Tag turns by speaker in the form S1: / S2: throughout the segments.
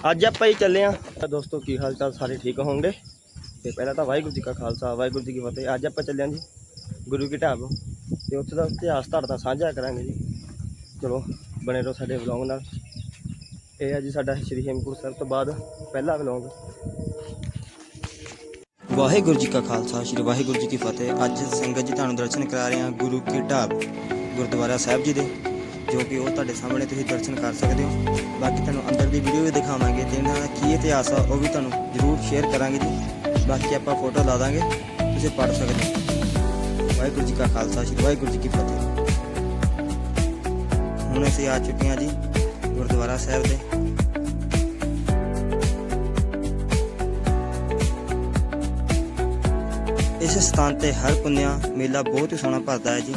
S1: ਅੱਜ ਆਪਾਂ ਹੀ ਚੱਲੇ ਆ। ਦੋਸਤੋ, ਕੀ ਹਾਲ ਚਾਲ? ਸਾਰੇ ਠੀਕ ਹੋਣਗੇ? ਤੇ ਪਹਿਲਾਂ ਤਾਂ ਵਾਹਿਗੁਰੂ ਜੀ ਕਾ ਖਾਲਸਾ, ਵਾਹਿਗੁਰੂ ਜੀ ਕੀ ਫਤਿਹ। ਅੱਜ ਆਪਾਂ ਚੱਲੇ ਆ ਜੀ ਗੁਰੂ ਕੀ ਢਾਬ। ਤੇ ਉੱਥੇ ਦਾ ਇਤਿਹਾਸ ਤੁਹਾਡੇ ਨਾਲ ਸਾਂਝਾ ਕਰਾਂਗੇ ਜੀ। ਚਲੋ, ਬਣੇ ਰਹੋ ਸਾਡੇ ਵਲੌਗ ਨਾਲ। ਇਹ ਹੈ ਜੀ ਸਾਡਾ ਸ਼੍ਰੀ ਹੇਮਕੁੰਟ ਸਾਹਿਬ ਤੋਂ ਬਾਅਦ ਪਹਿਲਾ ਵਲੌਗ ਵਾਹਿਗੁਰੂ ਜੀ ਕਾ ਖਾਲਸਾ, ਸ਼੍ਰੀ ਵਾਹਿਗੁਰੂ ਜੀ ਕੀ ਫਤਿਹ। ਅੱਜ ਸੰਗਤ ਜੀ ਤੁਹਾਨੂੰ ਦਰਸ਼ਨ ਕਰਾ ਰਹੇ ਹਾਂ ਗੁਰੂ ਕੀ ਢਾਬ, ਗੁਰਦੁਆਰਾ ਸਾਹਿਬ ਜੀ ਦੇ। ਜੋ ਕਿ ਉਹ ਤੁਹਾਡੇ ਸਾਹਮਣੇ ਤੁਸੀਂ ਦਰਸ਼ਨ ਕਰ ਸਕਦੇ ਹੋ। ਬਾਕੀ ਤੁਹਾਨੂੰ ਅੰਦਰ ਦੀ ਵੀਡੀਓ ਵੀ ਦਿਖਾਵਾਂਗੇ ਤੇ ਇਹਨਾਂ ਦਾ ਕੀ ਇਤਿਹਾਸ ਆ, ਉਹ ਵੀ ਤੁਹਾਨੂੰ ਜ਼ਰੂਰ ਸ਼ੇਅਰ ਕਰਾਂਗੇ ਜੀ। ਬਾਕੀ ਆਪਾਂ ਫੋਟੋ ਲਾ ਦਾਂਗੇ, ਤੁਸੀਂ ਪੜ੍ਹ ਸਕਦੇ ਹੋ। ਵਾਹਿਗੁਰੂ ਜੀ ਕਾ ਖਾਲਸਾ, ਸ਼੍ਰੀ ਵਾਹਿਗੁਰੂ ਜੀ ਕੀ ਫਤਿਹ। ਹੁਣ ਅਸੀਂ ਆ ਚੁੱਕੇ ਹਾਂ ਜੀ ਗੁਰਦੁਆਰਾ ਸਾਹਿਬ ਦੇ। ਇਸ ਸਥਾਨ ਤੇ ਹਰ ਪੁੰਨਿਆ ਮੇਲਾ ਬਹੁਤ ਹੀ ਸੋਹਣਾ ਭਰਦਾ ਹੈ ਜੀ।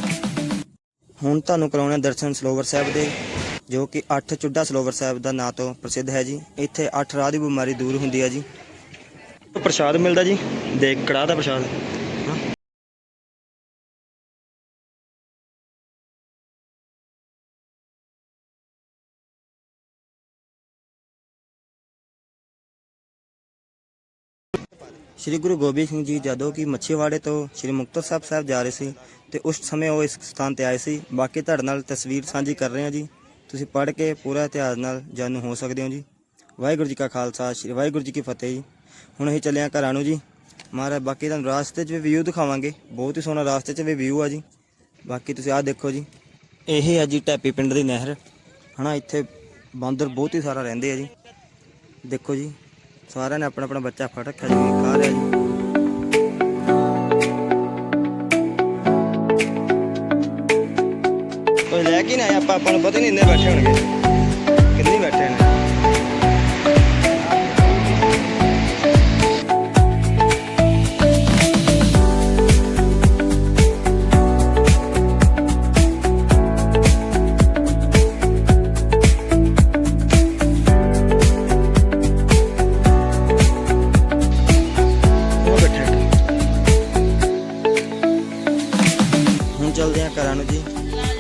S1: ਹੁਣ ਤੁਹਾਨੂੰ ਕਰਾਉਣਾ ਦਰਸ਼ਨ ਸਲੋਵਰ ਸਾਹਿਬ ਦੇ, ਜੋ ਕਿ 8 ਚੁੱਡਾ ਸਲੋਵਰ ਸਾਹਿਬ ਦਾ ਨਾਂ ਤੋਂ ਪ੍ਰਸਿੱਧ ਹੈ ਜੀ। ਇੱਥੇ 8 ਰਾਹ ਦੀ ਬਿਮਾਰੀ ਦੂਰ ਹੁੰਦੀ ਹੈ ਜੀ। ਪ੍ਰਸ਼ਾਦ ਮਿਲਦਾ ਜੀ, ਦੇਖ ਕੜਾਹ ਦਾ ਪ੍ਰਸ਼ਾਦ। ਸ਼੍ਰੀ ਗੁਰੂ ਗੋਬਿੰਦ ਸਿੰਘ ਜੀ ਜਦੋਂ ਕਿ ਮੱਛੀਵਾੜੇ ਤੋਂ ਸ਼੍ਰੀ ਮੁਕਤਸਰ ਸਾਹਿਬ ਸਾਹਿਬ ਜਾ ਰਹੇ ਸੀ ਤੇ ਉਸ ਸਮੇਂ ਉਹ ਇਸ ਸਥਾਨ ਤੇ ਆਏ ਸੀ। ਬਾਕੀ ਤੁਹਾਡੇ ਨਾਲ ਤਸਵੀਰ ਸਾਂਝੀ ਕਰ ਰਹੇ ਹਾਂ ਜੀ। ਤੁਸੀਂ ਪੜ੍ਹ ਕੇ ਪੂਰਾ ਇਤਿਹਾਸ ਨਾਲ ਜਾਣੂ ਹੋ ਸਕਦੇ ਹੋ ਜੀ। ਵਾਹਿਗੁਰੂ ਜੀ ਕਾ ਖਾਲਸਾ, ਸ਼੍ਰੀ ਵਾਹਿਗੁਰੂ ਜੀ ਕੀ ਫਤਿਹ ਜੀ। ਹੁਣ ਅਸੀਂ ਚੱਲੇ ਹਾਂ ਘਰਾਂ ਨੂੰ ਜੀ। ਮਹਾਰਾਜ, ਬਾਕੀ ਤੁਹਾਨੂੰ ਰਾਸਤੇ 'ਚ ਵੀ ਵਿਊ ਦਿਖਾਵਾਂਗੇ। ਬਹੁਤ ਹੀ ਸੋਹਣਾ ਰਾਸਤੇ 'ਚ ਵੀ ਵਿਊ ਆ ਜੀ। ਬਾਕੀ ਤੁਸੀਂ ਆਹ ਦੇਖੋ ਜੀ। ਇਹ ਆ ਜੀ ਟੈਪੀ ਪਿੰਡ ਦੀ ਨਹਿਰ। ਹਨਾ, ਇੱਥੇ ਬਾਂਦਰ ਬਹੁਤ ਹੀ ਸਾਰਾ ਰਹਿੰਦੇ ਆ ਜੀ। ਦੇਖੋ ਜੀ। ਸਾਰਿਆਂ ਨੇ ਆਪਣਾ ਆਪਣਾ ਬੱਚਾ ਫੜ ਰੱਖਿਆ ਜੀ, ਖਾ ਰਿਹਾ ਜੀ। ਕੋਈ ਲੈ ਕੇ ਨਾ ਆਪਾਂ ਆਪਾਂ ਨੂੰ ਪਤਾ ਨਹੀਂ ਇੰਨੇ ਬੈਠੇ ਹੋਣਗੇ। ਚੱਲਦੇ ਹਾਂ ਘਰਾਂ ਨੂੰ ਜੀ।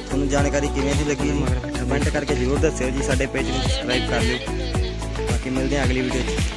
S1: ਤੁਹਾਨੂੰ ਜਾਣਕਾਰੀ ਕਿਵੇਂ ਦੀ ਲੱਗੀ ਮਗਰ ਕਮੈਂਟ ਕਰਕੇ ਜ਼ਰੂਰ ਦੱਸਿਓ ਜੀ ਸਾਡੇ ਪੇਜ ਨੂੰ ਸਬਸਕ੍ਰਾਈਬ ਕਰ ਲਿਓ। ਬਾਕੀ ਮਿਲਦੇ ਹਾਂ ਅਗਲੀ ਵੀਡੀਓ 'ਚ।